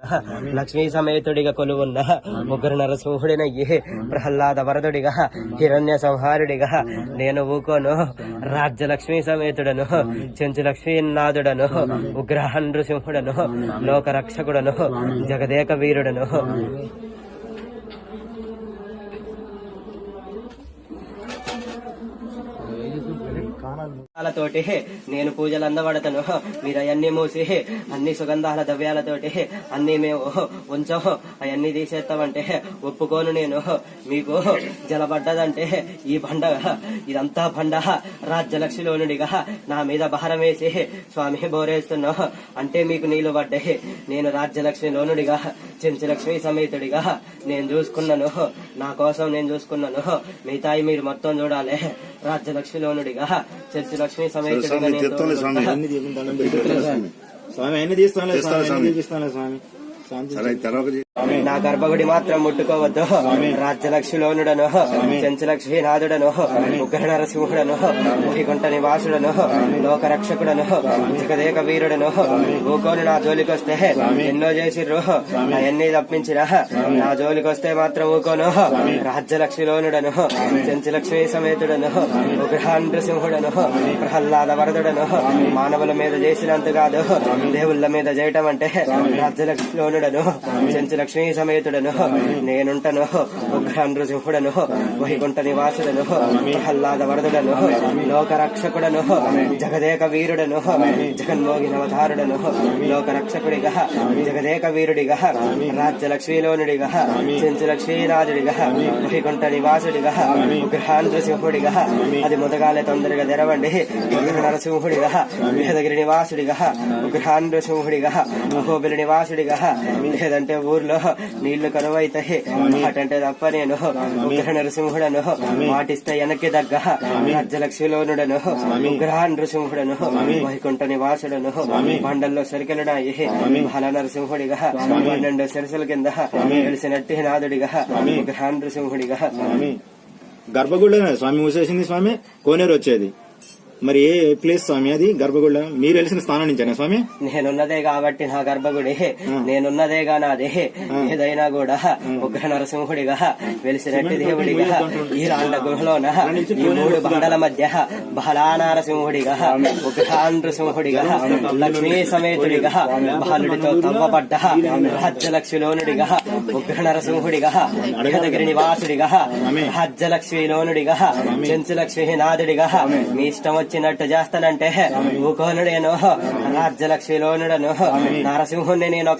లక్ష్మీ సమేతుడిగా కొలువున్న ముగ్గురు నరసింహుడినయ్యి ప్రహ్లాద వరదుడిగా హిరణ్య సంహారుడిగా నేను ఊకోను. రాజ్యలక్ష్మీ సమేతుడను చెంచు లక్ష్మీనాథుడను ఉగ్రహ నృసింహుడను లోకరక్షకుడను జగదేక వీరుడను. తోటి నేను పూజలు అందబడతాను. మీరు అవన్నీ మూసి అన్ని సుగంధాల ద్రవ్యాలతోటి అన్ని మేము ఉంచాం. అవన్నీ తీసేస్తామంటే ఒప్పుకోను నేను. మీకు జలబడ్డదంటే ఈ బండ ఇదంతా బండ రాజ్యలక్ష్మిలోనుడిగా నా మీద భారం వేసి స్వామి బోరేస్తున్నా. అంటే మీకు నీళ్ళు పడ్డాయి. నేను రాజ్యలక్ష్మిలోనుడిగా చెంచులక్ష్మి సమేతుడిగా నేను చూసుకున్నాను. నా కోసం నేను చూసుకున్నాను. మిగతాయి మీరు మొత్తం చూడాలి. రాజ్యలక్ష్మి లోనుడిగా చెంచులక్ష్మి సమేతుడిగా స్వామి నేను తెత్తంలే స్వామి. అన్ని తీస్తాను స్వామి. స్వామి. నా గర్భగుడి మాత్రం ముట్టుకోవద్దు. రాజ్యలక్ష్మి లోనుడను చెంచులక్ష్మి నాథుడను ఉగ్ర నరసింహుడను ముఖికుంట నివాసుడను లోక రక్షకుడను జగదేక వీరుడను భూకోను నా జోలికొస్తే ఎన్నో చేసిర్రు. అవన్నీ తప్పించిన నా జోలికొస్తే మాత్రం ఊకోను. రాజ్యలక్ష్మి లోనుడను చెంచులక్ష్మి సమేతుడను ఉగ్ర నృసింహుడను ప్రహ్లాద వరదుడను. మానవుల మీద చేసినంత కాదు. దేవుళ్ళ మీద చేయటం అంటే రాజ్యలక్ష్మి లోనుడను చెంచు లక్ష్మీ సమేతుడను నేనుంటను ఉగ్ర నృసింహుడను వైకుంఠ నివాసుడను ప్రహ్లాద వరదుడను లోక రక్షకుడను జగదేక వీరుడను జగన్మోగినవతారుడను లోక రక్షకుడిగా జగదేక వీరుడిగా రాజ్య లక్ష్మీలోనుడిగా చెంచు లక్ష్మీరాజుడిగా వైకుంఠ నివాసుడిగా ఉగ్ర నృసింహుడిగా అది మొదగాలే తొందరగా తెరవండి. ఉగ్ర నరసింహుడిగా వేదగిరి నివాసుడిగా ఉగ్ర నృసింహుడిగా అహోబిలి నివాసుడిగా లేదంటే ఊర్లో నీళ్ళు కరువైతాయి వాటంటే తప్ప నేను ఉగ్ర నరసింహుడను వాటిస్తే వెనక్కి దగ్గ రాజ్యలక్ష్మిలోనుడను ఉగ్ర నృసింహుడను వైకుంఠ నివాసుడను బండల్లో సరికెలడాయి బాల నరసింహుడిగా పన్నెండు సరసల కింద తెలిసినట్టి నాదుడిగా ఉగ్ర నృసింహుడిగా గర్భగుడిలోనే స్వామి మూసేసింది స్వామి. కోనేరు వచ్చేది. మరి ఏ ప్లేస్ స్వామి అది? గర్భగుడి మీరు వెలిసిన స్థానం నుంచేనా స్వామి? నేనున్నదే కాబట్టి నా గర్భగుడి. నేనున్నదేగా నాదే. ఏదైనా కూడా ఉగ్ర నరసింహుడిగా వెలిసినట్టి దేవుడిగా ఈ రాళ్ళ గుహలోన ఈ మూడు బండల మధ్య బహలానారసింహుడిగా నరసింహుడిగా లక్ష్మీ సమేతుడిగా బాలుడితో తవ్వబడ్డ రాజ్యలక్ష్మిలోనుడిగా ఉగ్ర నరసింహుడిగా వేదగిరి నివాసుడిగా రాజ్యలక్ష్మిలోనుడిగా చెంచులక్ష్మి నాథుడిగా మీ ఇష్టం వచ్చినట్టు చేస్తానంటే ఊకోనుడేను రాజ్యలక్ష్మిలోనుడను నరసింహుణ్ణి నేను